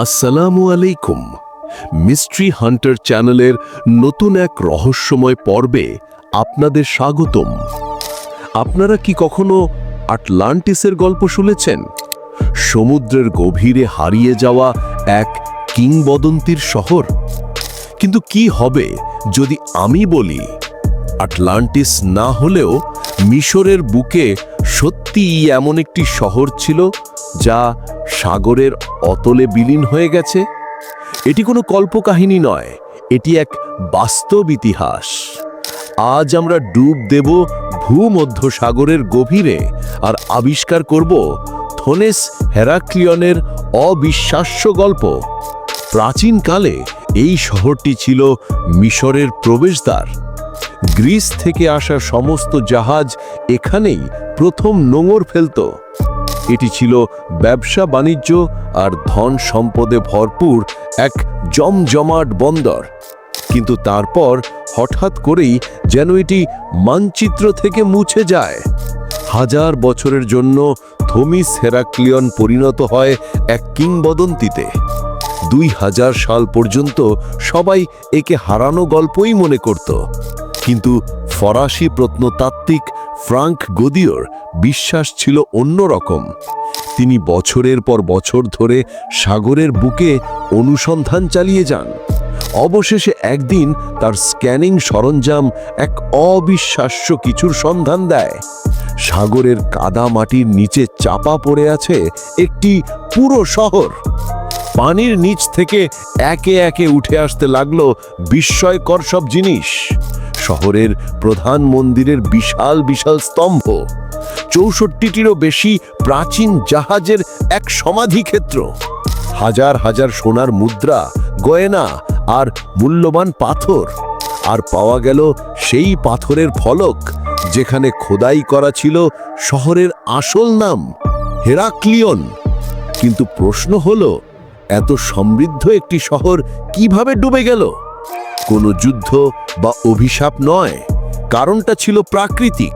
আসসালামু আলাইকুম। Mystery Hunter চ্যানেলের নতুন এক রহস্যময় পর্বে আপনাদের স্বাগতম। আপনারা কি কখনো আটলান্টিসের গল্প শুনেছেন? সমুদ্রের গভীরে হারিয়ে যাওয়া এক কিংবদন্তির শহর? কিন্তু কি হবে যদি আমি বলি, আটলান্টিস না হলেও মিশরের বুকে সত্যিই এমন একটি শহর ছিল যা সাগরের অতলে বিলীন হয়ে গেছে? এটি কোনো কল্পকাহিনী নয়, এটি এক বাস্তব ইতিহাস। আজ আমরা ডুব দেব ভূমধ্য সাগরের গভীরে আর আবিষ্কার করব থোনেস হেরাক্লিয়নের অবিশ্বাস্য গল্প। প্রাচীনকালে এই শহরটি ছিল মিশরের প্রবেশদ্বার। গ্রিস থেকে আসা সমস্ত জাহাজ এখানেই প্রথম নোঙর ফেলত। এটি ছিল ব্যবসা বাণিজ্য আর ধন সম্পদে ভরপুর এক জমজমাট বন্দর। কিন্তু তারপর হঠাৎ করেই যেন এটি মানচিত্র থেকে মুছে যায়। হাজার বছরের জন্য থমিস হেরাক্লিয়ন পরিণত হয় এক কিংবদন্তিতে। দুই হাজার সাল পর্যন্ত সবাই একে হারানো গল্পই মনে করত। কিন্তু ফরাসি প্রত্নতাত্ত্বিক ফ্রাঙ্ক গদিওর বিশ্বাস ছিল অন্যরকম তিনি বছরের পর বছর ধরে সাগরের বুকে অনুসন্ধান চালিয়ে যান। অবশেষে একদিন তার স্ক্যানিং সরঞ্জাম এক অবিশ্বাস্য কিছুর সন্ধান দেয়। সাগরের কাদা মাটির নিচে চাপা পড়ে আছে একটি পুরো শহর। পানির নিচ থেকে একে একে উঠে আসতে লাগল বিস্ময়কর সব জিনিস। শহরের প্রধান মন্দিরের বিশাল বিশাল স্তম্ভ। চৌষট্টিটিরও বেশি প্রাচীন জাহাজের এক সমাধিক্ষেত্র। হাজার হাজার সোনার মুদ্রা, গয়না আর মূল্যবান পাথর। আর পাওয়া গেল সেই পাথরের ফলক, যেখানে খোদাই করা ছিল শহরের আসল নাম, হেরাক্লিয়ন। কিন্তু প্রশ্ন হলো, এত সমৃদ্ধ একটি শহর কীভাবে ডুবে গেল? কোনো যুদ্ধ বা অভিশাপ নয়। কারণটা ছিল প্রাকৃতিক।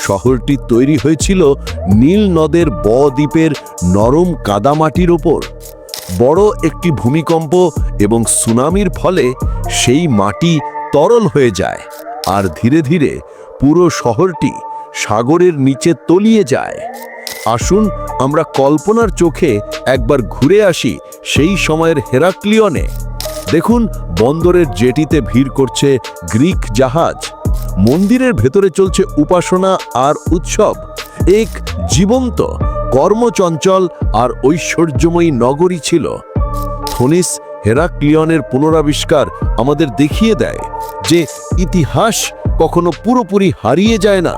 শহরটি তৈরি হয়েছিল নীল নদের ব দ্বীপের নরম কাদামাটির ওপর। বড় একটি ভূমিকম্প এবং সুনামির ফলে সেই মাটি তরল হয়ে যায় আর ধীরে ধীরে পুরো শহরটি সাগরের নিচে তলিয়ে যায়। আসুন আমরা কল্পনার চোখে একবার ঘুরে আসি সেই সময়ের হেরাক্লিয়নে। দেখুন, বন্দরের জেটিতে ভিড় করছে গ্রিক জাহাজ। মন্দিরের ভেতরে চলছে উপাসনা আর উৎসব। এক জীবন্ত, কর্মচঞ্চল আর ঐশ্বর্যময়ী নগরী ছিল। থনিস হেরাক্লিয়নের পুনরাবিষ্কার আমাদের দেখিয়ে দেয় যে ইতিহাস কখনো পুরোপুরি হারিয়ে যায় না।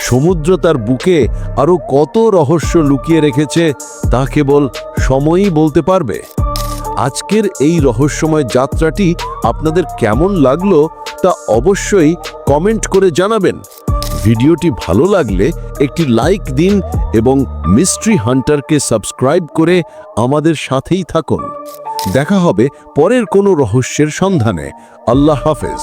সমুদ্র তার বুকে আরও কত রহস্য লুকিয়ে রেখেছে তা কেবল সময়ই বলতে পারবে। আজকের এই রহস্যময় যাত্রাটি আপনাদের কেমন লাগল তা অবশ্যই কমেন্ট করে জানাবেন। ভিডিওটি ভালো লাগলে একটি লাইক দিন এবং মিস্ট্রি হান্টারকে সাবস্ক্রাইব করে আমাদের সাথেই থাকুন। দেখা হবে পরের কোনো রহস্যের সন্ধানে। আল্লাহ হাফেজ।